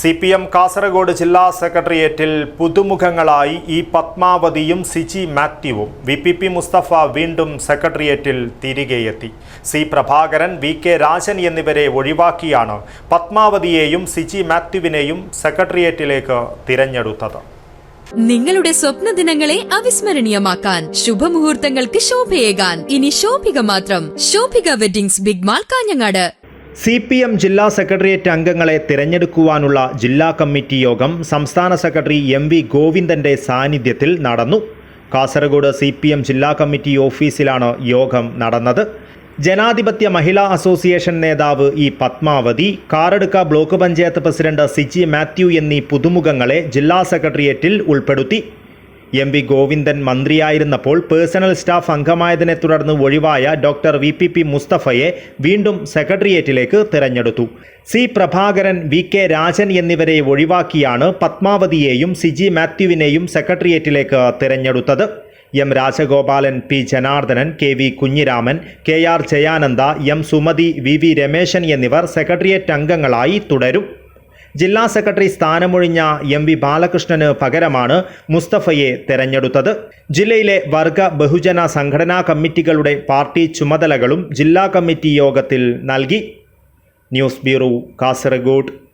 C P M Kasaragod ജില്ലാ സെക്രട്ടേറിയറ്റിൽ പുതുമുഖങ്ങളായി ഇ പത്മാവതിയും സിജി മാത്യുവും വി പി പി മുസ്തഫ വീണ്ടും സെക്രട്ടേറിയറ്റിൽ തിരികെയെത്തി. C Prabhakaran V K Rajan എന്നിവരെ ഒഴിവാക്കിയാണ് പത്മാവതിയെയും സിജി മാത്യുവിനെയും സെക്രട്ടേറിയറ്റിലേക്ക് തിരഞ്ഞെടുത്തത്. നിങ്ങളുടെ സ്വപ്ന ദിനങ്ങളെ അവിസ്മരണീയമാക്കാൻ ശുഭമുഹൂർത്തങ്ങൾക്ക് ശോഭയേകാൻ. ഇനി ശോഭിക മാത്രം. Shobhika weddings big mall Kanhangad. C P M ജില്ലാ സെക്രട്ടേറിയറ്റ് അംഗങ്ങളെ തിരഞ്ഞെടുക്കുവാനുള്ള ജില്ലാ കമ്മിറ്റി യോഗം സംസ്ഥാന സെക്രട്ടറി എം വി ഗോവിന്ദന്റെ സാന്നിധ്യത്തിൽ നടന്നു. കാസർഗോഡ് സി പി എം ജില്ലാ കമ്മിറ്റി ഓഫീസിലാണ് യോഗം നടന്നത്. ജനാധിപത്യ മഹിളാ അസോസിയേഷൻ നേതാവ് E Padmavathi Karadukka block panchayat president Siji Mathew എന്നീ പുതുമുഖങ്ങളെ ജില്ലാ സെക്രട്ടേറിയറ്റിൽ ഉൾപ്പെടുത്തി. എം വി ഗോവിന്ദൻ മന്ത്രിയായിരുന്നപ്പോൾ പേഴ്സണൽ സ്റ്റാഫ് അംഗമായതിനെ തുടർന്ന് ഒഴിവായ ഡോക്ടർ വി പി പി മുസ്തഫയെ വീണ്ടും സെക്രട്ടേറിയറ്റിലേക്ക് തിരഞ്ഞെടുത്തു. C Prabhakaran V K Rajan എന്നിവരെ ഒഴിവാക്കിയാണ് പത്മാവതിയെയും സിജി മാത്യുവിനെയും സെക്രട്ടേറിയറ്റിലേക്ക് തിരഞ്ഞെടുത്തത്. M Rajagopalan P Janardhanan K V Kunhiraman K R Jayananda M Sumathi V V Rameshan എന്നിവർ സെക്രട്ടേറിയറ്റ് അംഗങ്ങളായി തുടരും. ജില്ലാ സെക്രട്ടറി സ്ഥാനമൊഴിഞ്ഞ എം വി ബാലകൃഷ്ണന് പകരമാണ് മുസ്തഫയെ തെരഞ്ഞെടുത്തത്. ജില്ലയിലെ വർഗ ബഹുജന സംഘടനാ കമ്മിറ്റികളുടെ പാർട്ടി ചുമതലകളും ജില്ലാ കമ്മിറ്റി യോഗത്തിൽ നൽകി. News bureau Kasaragod.